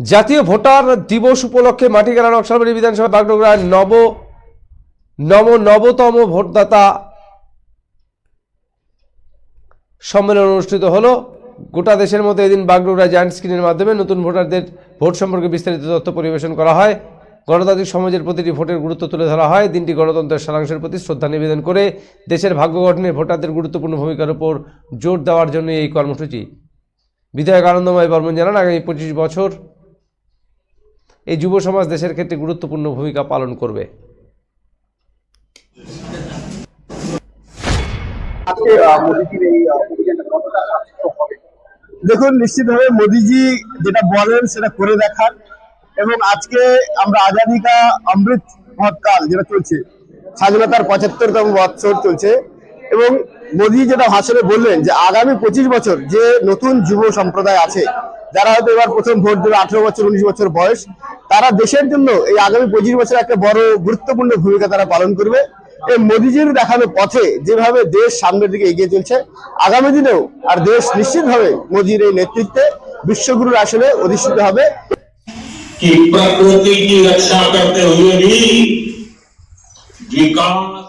জাতীয় ভোটার দিবস উপলক্ষে মাটিগাড়া নকশালবাড়ি বিধানসভা বাগডোগরা নব নব, নবতম ভোটদাতা সম্মেলন অনুষ্ঠিত হলো। গোটা দেশের মধ্যে এদিন বাগডোগরা জায়ান্ট স্ক্রিনের মাধ্যমে নতুন ভোটারদের ভোট সম্পর্কে বিস্তারিত তথ্য পরিবেশন করা হয়। গণতান্ত্রিক সমাজের প্রতিটি ভোটের গুরুত্ব তুলে ধরা হয়। দিনটি গণতন্ত্রের সারাংশের প্রতি শ্রদ্ধা নিবেদন করে দেশের ভাগ্য গঠনে ভোটারদের গুরুত্বপূর্ণ ভূমিকার উপর জোর দেওয়ার জন্য এই কর্মসূচি। বিধায়ক আনন্দময় বর্মন জানান, আগামী পঁচিশ বছর এই যুব সমাজ দেশের ক্ষেত্রে গুরুত্বপূর্ণ ভূমিকা পালন করবে। দেখুন নিশ্চিতভাবে মোদিজি যেটা বলেন সেটা করে দেখান এবং আজকে আমরা আজাদি কা অমৃত মহৎকাল যেটা চলছে স্বাধীনতার পঁচাত্তরতম বৎসর চলছে। এবং মোদি যেটা ভাষণে বললেন যে আগামী পঁচিশ বছর যে নতুন যুব সম্প্রদায় আছে যারা হয়তো এবার প্রথম ভোট দেবে আঠারো বছর উনিশ বছর বয়স তারা দেশের জন্য এই আগামী পঁচিশ বছর একটা বড় গুরুত্বপূর্ণ ভূমিকা তারা পালন করবে এই মোদিজির দেখানো পথে যেভাবে দেশ সামনের দিকে এগিয়ে চলছে আগামী দিনেও আর দেশ নিশ্চিতভাবে মোদির এই নেতৃত্বে বিশ্বগুরুর আসলে অধিষ্ঠিত হবে कि प्रकृति की रक्षा करते हुए भी विकास